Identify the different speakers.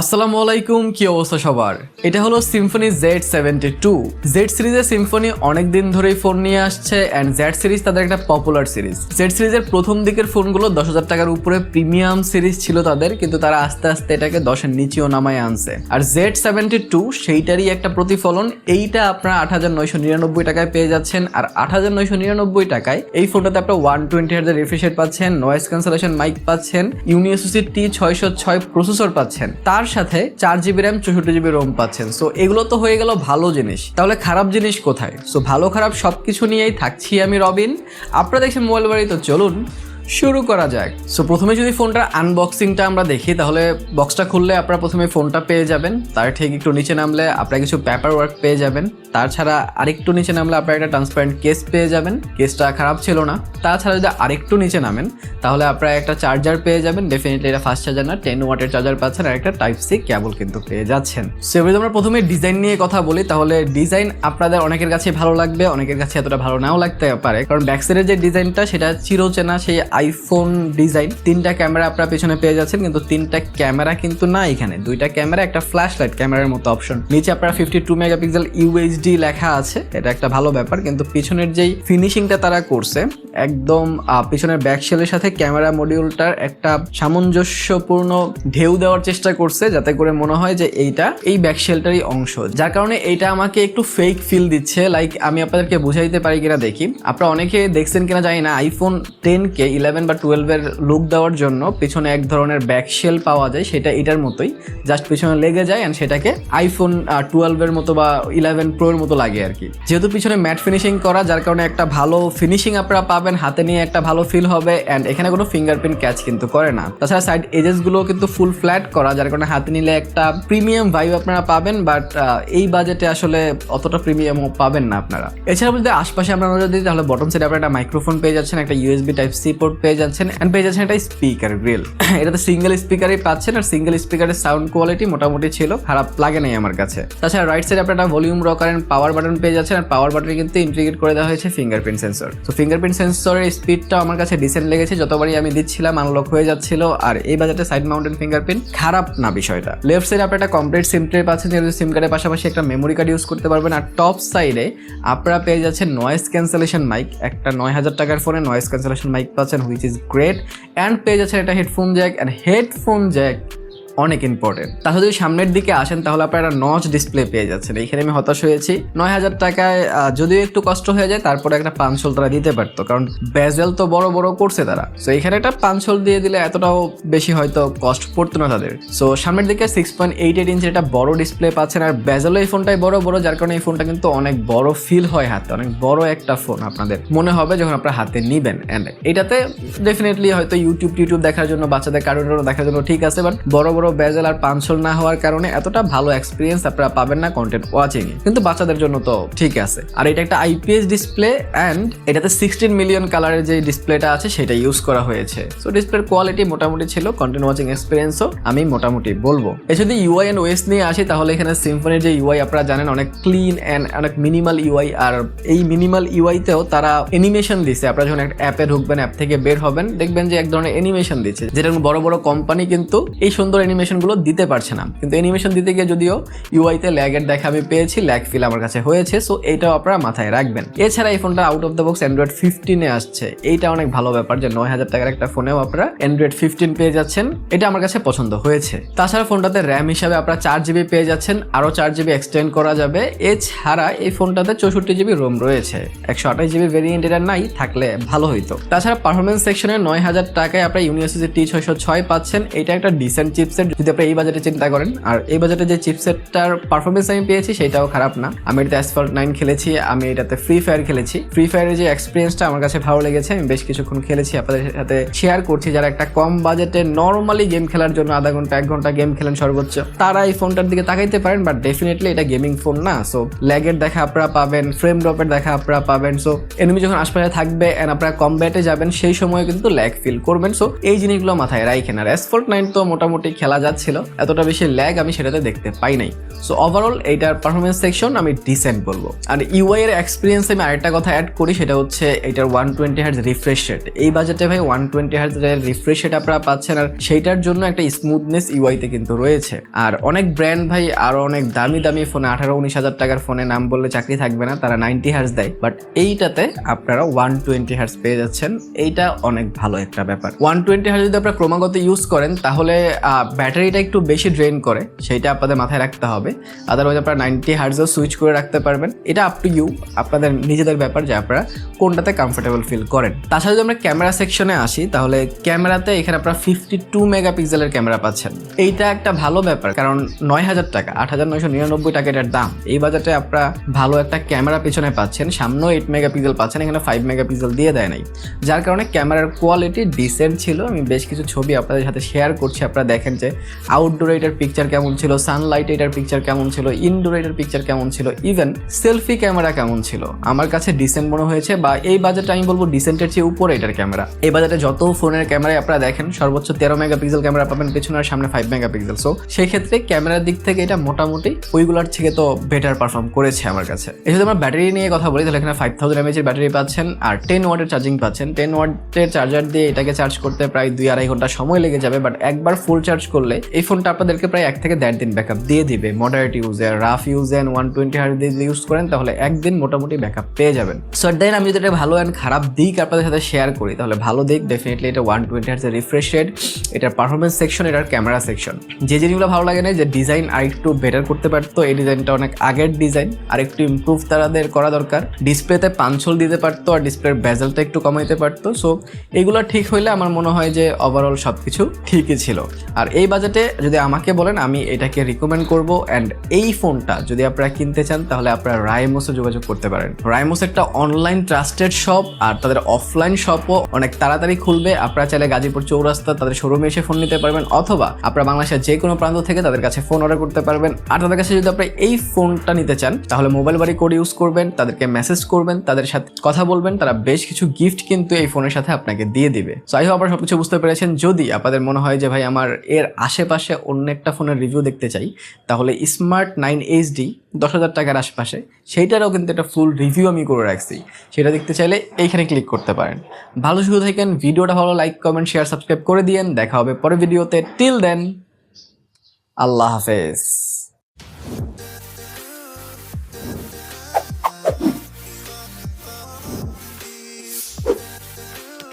Speaker 1: আসসালামু আলাইকুম, কি অবস্থা সবার? এটা হলো Symphony Z seventy two Z সিরিজের সিম্ফনি অনেকদিন ধরেই ফোন নিয়ে আসছে অ্যান্ড জেড সিরিজ তাদের একটা পপুলার সিরিজ। জেড সিরিজের প্রথম দিকের ফোনগুলো দশ হাজার টাকার উপরে প্রিমিয়াম সিরিজ ছিল তাদের, কিন্তু তারা আস্তে আস্তে এটাকে দশের নিচেও নামায় আনছে। আর জেড সেভেন্টি টু সেইটারই একটা প্রতিফলন, এইটা আপনারা আট হাজার নয়শো নিরানব্বই টাকায় পেয়ে যাচ্ছেন। আর আট হাজার নয়শো নিরানব্বই টাকায় এই ফোনটাতে আপনার ওয়ান টোয়েন্টি হাজার রিফ্রেশ পাচ্ছেন নয়েজ ক্যান্সেলেশন মাইক পাচ্ছেন ইউনিএসসি টি ছয়শো ছয় প্রসেসর পাচ্ছেন। তার সাথে চার জিবি র্যাম, চৌষট্টি জিবি রোম পাচ্ছেন। সো এগুলো তো হয়ে গেল ভালো জিনিস। তাহলে খারাপ জিনিস কোথায়? সো ভালো খারাপ সব কিছু নিয়েই থাকছি আমি রবিন। আপনারা দেখছেন মোবাইল বাড়ি তো চলুন শুরু করা যাক। সো প্রথমে যদি ফোনটার আনবক্সিংটা আমরা দেখি, তাহলে বক্সটা খুললে আপনারা প্রথমে ফোনটা পেয়ে যাবেন। তার ঠিক একটু নিচে নামলে আপনারা কিছু পেপার ওয়ার্ক পেয়ে যাবেন। তাছাড়া আরেকটু নিচে নামলে আপনারা একটা ট্রান্সপারেন্ট কেস পেয়ে যাবেন। কেসটা খারাপ ছিল না। তাছাড়া যদি আরেকটু নিচে নামেন, তাহলে আপনারা একটা চার্জার পেয়ে যাবেন। ডেফিনেটলি এটা ফাস্ট চার্জার না টেন ওয়াটের চার্জার পাচ্ছেন আর একটা টাইপ সি কেবল কিন্তু পেয়ে যাচ্ছেন। সো এবার আমরা প্রথমে ডিজাইন নিয়ে কথা বলি, তাহলে ডিজাইন আপনাদের অনেকের কাছে ভালো লাগবে, অনেকের কাছে এতটা ভালো নাও লাগতে পারে। কারণ ব্যাকসাইডের যে ডিজাইনটা সেটা চিরচেনা সেই আইফোন ডিজাইন তিনটা ক্যামেরা আপনার পেছনে পেয়ে যাচ্ছেন, কিন্তু তিনটা ক্যামেরা কিন্তু না এখানে। দুইটা ক্যামেরা একটা ফ্ল্যাশ লাইট ক্যামেরার মতো অপশন নিচে আপনার ফিফটি টু মেগাপিক্সেল ইউএইচডি লেখা আছে, এটা একটা ভালো ব্যাপার, কিন্তু পিছনের যেই ফিনিশিংটা তারা করছে, একদম পিছনের ব্যাক শেলের সাথে ক্যামেরা মডিউলটার একটা সামঞ্জস্যপূর্ণ ঢেউ দেওয়ার চেষ্টা করছে, যাতে করে মনে হয় যে এইটা এই ব্যাক শেলটারই অংশ। যার কারণে এইটা আমাকে একটু ফেক ফিল দিচ্ছে লাইক আমি আপনাদেরকে বুঝাইতে পারি কিনা দেখি। আপনারা অনেকে দেখছেন কিনা জানি না আইফোন টেন কে ইলেভেন বা টুয়েলভের লুক দেওয়ার জন্য পিছনে এক ধরনের ব্যাক শেল পাওয়া যায়, সেটা এটার মতোই। জাস্ট পিছনে লেগে যায় অ্যান্ড সেটাকে আইফোন টুয়েলভের মতো বা ইলেভেন প্রোর মতো লাগে আর কি। যেহেতু পিছনে ম্যাট ফিনিশিং করা, যার কারণে একটা ভালো ফিনিশিং আপনারা পাবেন, হাতে নিয়ে একটা ভালো ফিল হবে অ্যান্ড এখানে কোনো ফিঙ্গারপ্রিন্ট ক্যাচ কিন্তু করে না। তাছাড়া সাইড এজেসগুলো কিন্তু ফুল ফ্ল্যাট করা, যার কারণে হাতে নিলে একটা প্রিমিয়াম ভাইব আপনারা পাবেন বাট এই বাজেটে আসলে অতটা প্রিমিয়াম পাবেন না আপনারা। এছাড়া যদি আশপাশে আপনারা যদি তাহলে বটম সাইডে আপনারা একটা মাইক্রোফোন পেয়ে যাচ্ছেন, একটা ইউএসবি টাইপ সি পোর্ট পেয়ে যাচ্ছেন অ্যান্ড পেয়ে যাচ্ছেন একটা স্পিকার গ্রিল এটাতে সিঙ্গেল স্পিকারই পাচ্ছেন আর সিঙ্গেল স্পিকারের সাউন্ড কোয়ালিটি মোটামুটি ছিল, খারাপ লাগে নাই আমার কাছে। তাছাড়া রাইট সাইডে আপনারা ভলিউম রক আর পাওয়ার বাটন পেয়ে যাচ্ছেন আর পাওয়ার বাটনে কিন্তু ইন্টিগ্রেট করে দেওয়া হয়েছে ফিঙ্গারপ্রিন্ট সেন্সর তো ফিঙ্গারপ্রিন্ট সেন্সরের স্পিডটা আমার কাছে ডিসেন্ট লেগেছে, যতবারই আমি দিচ্ছিলাম আনলক হয়ে যাচ্ছিল আর এই বাজারে সাইড মাউন্টেন ফিঙ্গারপ্রিন্ট খারাপ না বিষয়টা। লেফট সাইডে আপনি একটা কমপ্লিট সিম ট্রে পাচ্ছেন, যেহেতু সিম কার্ডের পাশাপাশি একটা মেমোরি কার্ড ইউজ করতে পারবেন আর টপ সাইডে আপনারা পেয়ে যাচ্ছেন নয়েজ ক্যান্সেলেশন মাইক একটা নয় হাজার টাকার ফোনে নয়েস ক্যান্সেলেশন মাইক পাচ্ছেন হুইচ ইজ গ্রেট অ্যান্ড পেয়ে যাচ্ছেন একটা headphone jack and headphone jack অনেক ইম্পর্টেন্ট তাহলে যদি সামনের দিকে আসেন, তাহলে আপনারা একটা নচ ডিসপ্লে পেয়ে যাচ্ছেন। এইখানে আমি হতাশ হয়েছি। নয় হাজার টাকায় যদিও একটু কষ্ট হয়ে যায়, তারপরে একটা পাঁচশোল তারা দিতে পারতো। কারণ বেজেল তো বড় বড় করছে তারা। সো এখানে একটা পাঁচশোল দিয়ে দিলে এতটাও বেশি হয়তো কষ্ট পড়তো না তাদের। সো সামনের দিকে সিক্স পয়েন্ট এইট এইট ইঞ্চের একটা বড় ডিসপ্লে পাচ্ছেন। আর বেজেলও এই ফোনটাই বড় বড়, যার কারণে এই ফোনটা কিন্তু অনেক বড় ফিল হয় হাতে। অনেক বড় একটা ফোন আপনাদের। মনে হবে যখন আপনারা হাতে নিবেন। এটাতে ডেফিনেটলি হয়তো ইউটিউব টিউটিউব দেখার জন্য, বাচ্চাদের কার্টুন দেখার জন্য ঠিক আছে বাট বড় বড় বেজেল আর পাঁচশোল না হওয়ার কারণে এতটা ভালো এক্সপিরিয়েন্স আপনারা পাবেন না কন্টেন্ট ওয়াচিং কিন্তু বাচ্চাদের জন্য তো ঠিক আছে। আর এটা একটা আইপিএস ডিসপ্লে অ্যান্ড এটাতে সিক্সটিন মিলিয়ন কালারের যে ডিসপ্লেটা আছে, সেটা ইউজ করা হয়েছে। সো ডিসপ্লের কোয়ালিটি মোটামুটি ছিল কন্টেন্ট ওয়াচিং এক্সপিরিয়েন্সও আমি মোটামুটি বলব। এ যদি ইউআই অ্যান্ড ওয়েস নিয়ে আসি, তাহলে এখানে সিম্ফনির যে ইউআই আপনারা জানেন, অনেক ক্লিন অ্যান্ড অনেক মিনিমাল ইউআই আর এই মিনিমাল ইউআইতেও তারা অ্যানিমেশন দিচ্ছে আপনারা যখন একটা অ্যাপে ঢুকবেন অ্যাপ থেকে বের হবেন, দেখবেন যে এক ধরনের অ্যানিমেশন দিচ্ছে যেটা বড় বড় কোম্পানি কিন্তু এই সুন্দর অ্যানিমেশনগুলো দিতে পারছে না। কিন্তু অ্যানিমেশন দিতে গিয়ে যদিও ইউআইতে ল্যাগের দেখা আমি পেয়েছি ল্যাগ ফিল আমার কাছে হয়েছে সো এইটাও আপনারা মাথায় রাখবেন। এছাড়া এই ফোনটা out of the box Android ফিফটিনে আসছে। এইটা অনেক ভালো ব্যাপার যে নয় হাজার টাকার একটা ফোনেও আপনারা অ্যান্ড্রয়েড ফিফটিন পেয়ে যাচ্ছেন। এটা আমার কাছে পছন্দ হয়েছে। তাছাড়া ফোনটাতে র্যাম হিসাবে আপনারা চার জিবি পেয়ে যাচ্ছেন, আরও চার জিবি এক্সটেন্ড করা যাবে। এছাড়া এই ফোনটাতে চৌষট্টি জিবি রোম রয়েছে। একশো আঠাশ জিবি ভেরিয়েন্ট এটা নাই, থাকলে ভালো হইতো। তাছাড়া পারফরমেন্স সেকশনে নয় হাজার টাকায় আপনারা ইউনিভার্সিটি টি ছয়শো ছয় পাচ্ছেন। এটা একটা ডিসেন্ট চিপসেট যদি আপনি এই বাজেটে চিন্তা করেন, আর এই বাজেটে যে চিপসেটটার পারফরমেন্স আমি পেয়েছি, সেটাও খারাপ না। আমি এটাতে অ্যাসফল্ট নাইন খেলেছি, আমি এটাতে ফ্রি ফায়ার খেলেছি। ফ্রি ফায়ারের যে এক্সপিরিয়েন্সটা আমার কাছে ভালো লেগেছে, আমি বেশ কিছুক্ষণ খেলেছি, আপনাদের সাথে শেয়ার করছি। যারা একটা কম বাজেটে নর্মালি গেম খেলার জন্য আধা ঘণ্টা, এক ঘণ্টা গেম খেলেন সর্বোচ্চ, তারা এই ফোনটার দিকে তাকাইতে পারেন বাট ডেফিনেটলি এটা গেমিং ফোন না। সো ল্যাগের দেখা আপনারা পাবেন ফ্রেম ড্রপের দেখা আপনারা পাবেন। সো এনিমি যখন আশপাশে থাকবে এন্ড আপনারা কমব্যাটে যাবেন, সেই সময় কিন্তু ল্যাগ ফিল করবেন। সো এই জিনিসগুলো মাথায় রাখেন আর অ্যাসফল্ট নাইন তো মোটামুটি খেলা খেলা যাচ্ছিল, এতটা বেশি ল্যাগ আমি সেটাতে দেখতে পাই নাই। সো ওভারঅল এইটার পারফরমেন্স সেকশন আমি ডিসেন্ট বলব। আর ইউআই এর এক্সপিরিয়েন্স আমি আরেকটা কথা অ্যাড করি, সেটা হচ্ছে এটার one twenty hertz refresh rate এই বাজেটে ভাই one twenty hertz refresh rate আপনারা পাচ্ছেন, আর সেইটার জন্য একটা স্মুথনেস ইউআইতে কিন্তু রয়েছে। আর অনেক ব্র্যান্ড ভাই আরও অনেক দামি দামি ফোনে আঠারো উনিশ হাজার টাকার ফোনে নাম বললে চাকরি থাকবে না, তারা নাইনটি হার্জ দেয়। বাট এইটাতে আপনারা ওয়ান টোয়েন্টি হার্জ পেয়ে যাচ্ছেন, এইটা অনেক ভালো একটা ব্যাপার। ওয়ান টোয়েন্টি হার্জ যদি আপনারা ক্রমাগত ইউজ করেন, তাহলে ব্যাটারিটা একটু বেশি ড্রেন করে, সেইটা আপনাদের মাথায় রাখতে হবে। আদারওয়াইজ আপনারা নাইনটি হার্জও সুইচ করে রাখতে পারবেন। এটা আপ টু ইউ আপনাদের নিজেদের ব্যাপার যে আপনারা কোনটাতে কমফোর্টেবল ফিল করেন। তাছাড়া যদি আমরা ক্যামেরা সেকশনে আসি, তাহলে ক্যামেরাতে এখানে আপনারা ফিফটি টু মেগাপিক্সেলের ক্যামেরা পাচ্ছেন। এইটা একটা ভালো ব্যাপার, কারণ নয় হাজার টাকা, আট হাজার নয়শো নিরানব্বই টাকা এটার দাম। এই বাজেটে আপনারা ভালো একটা ক্যামেরা পিছনে পাচ্ছেন, সামনেও এইট মেগাপিক্সেল পাচ্ছেন, এখানে ফাইভ মেগাপিক্সেল দিয়ে দেয় নাই। যার কারণে ক্যামেরার কোয়ালিটি ডিসেন্ট ছিল। আমি বেশ কিছু ছবি আপনাদের সাথে শেয়ার করছি, আপনারা দেখেন যে আউটডোর এটার পিকচার কেমন ছিল? সানলাইট এটার পিকচার কেমন ছিল? ইনডোর এটার পিকচার কেমন ছিল? ইভেন সেলফি ক্যামেরা কেমন ছিল? আমার কাছে ডিসেন্ট মনে হয়েছে বা এই বাজেটে আমি বলব ডিসেন্টের চেয়ে উপরে এটার ক্যামেরা এই বাজেটে যত ফোনের ক্যামেরায় আপনারা দেখেন, সর্বোচ্চ তেরো মেগাপিক্সেল ক্যামেরা পাবেন, পেছনে আর সামনে ফাইভ মেগাপিক্সেল সো সেই ক্ষেত্রে ক্যামেরার দিক থেকে এটা মোটামুটি ওইগুলোর থেকে তো বেটার পারফর্ম করেছে আমার কাছে। এই যদি আমরা ব্যাটারি নিয়ে কথা বলি, তাহলে এখানে ফাইভ থাউজেন্ড এমএচের ব্যাটারি পাচ্ছেন আর টেন ওয়াটের চার্জিং পাচ্ছেন। টেন ওয়াটের চার্জার দিয়ে এটাকে চার্জ করতে প্রায় দুই আড়াই ঘণ্টা সময় লেগে যাবে বাট একবার ফুল চার্জ করলে এই ফোনটা আপনাদেরকে প্রায় এক থেকে দেড় দিন ব্যাকআপ দিয়ে দিবে। মডারেট ইউজে রাফ ইউজে অ্যান্ড ওয়ান টোয়েন্টি হার্ড দিয়ে ইউজ করেন, তাহলে একদিন মোটামুটি ব্যাকআপ পেয়ে যাবেন। সো দেন আমি যদি এটা ভালো অ্যান্ড খারাপ দিক আপনাদের সাথে শেয়ার করি, তাহলে ভালো দিক ডেফিনেটলি এটা ওয়ান টোয়েন্টি হার্ডের রিফ্রেশ রেট এটার পারফরমেন্স সেকশন এটার ক্যামেরা সেকশন যে জিনিসগুলো ভালো লাগে না, যে ডিজাইন আর একটু বেটার করতে পারতো, এই ডিজাইনটা অনেক আগের ডিজাইন আর একটু ইমপ্রুভ তাদের করা দরকার। ডিসপ্লেতে পাঞ্চল দিতে পারতো, আর ডিসপ্লের বেজেলটা একটু কমাইতে পারতো। সো এগুলো ঠিক হইলে আমার মনে হয় যে ওভারঅল সব কিছু ঠিকই ছিল। আর এই বাজেটে যদি আমাকে বলেন, আমি এটাকে রিকমেন্ড করব। অ্যান্ড এই ফোনটা যদি আপনারা কিনতে চান, তাহলে আপনারা রাইমোসে যোগাযোগ করতে পারেন। রাইমোস একটা অনলাইন ট্রাস্টেড শপ আর তাদের অফলাইন শপও অনেক তাড়াতাড়ি খুলবে। আপনারা চাইলে গাজীপুর চৌরাস্তা তাদের শোরুমে এসে ফোন নিতে পারবেন, অথবা আপনারা বাংলাদেশের যে কোনো প্রান্ত থেকে তাদের কাছে ফোন অর্ডার করতে পারবেন। আর তাদের কাছে যদি আপনারা এই ফোনটা নিতে চান, তাহলে মোবাইল বাড়ি কোড ইউজ করবেন, তাদেরকে মেসেজ করবেন, তাদের সাথে কথা বলবেন, তারা বেশ কিছু গিফট কিন্তু এই ফোনের সাথে আপনাকে দিয়ে দিবে। সো আই আপনারা সবকিছু বুঝতে পেরেছেন। যদি আপনাদের মনে হয় যে, ভাই, আমার এর আশেপাশে অন্য একটা ফোনের রিভিউ দেখতে চাই, তাহলে স্মার্ট নাইন এইচ ডি দশ হাজার টাকার আশেপাশে, সেইটারও কিন্তু একটা ফুল রিভিউ আমি করে রাখছি। সেটা দেখতে চাইলে এইখানে ক্লিক করতে পারেন। ভালো শুধু থাকেন, ভিডিওটা ভালো লাইক কমেন্ট শেয়ার সাবস্ক্রাইব করে দিয়েন। দেখা হবে পরের ভিডিওতে টিল দেন আল্লাহ হাফেজ।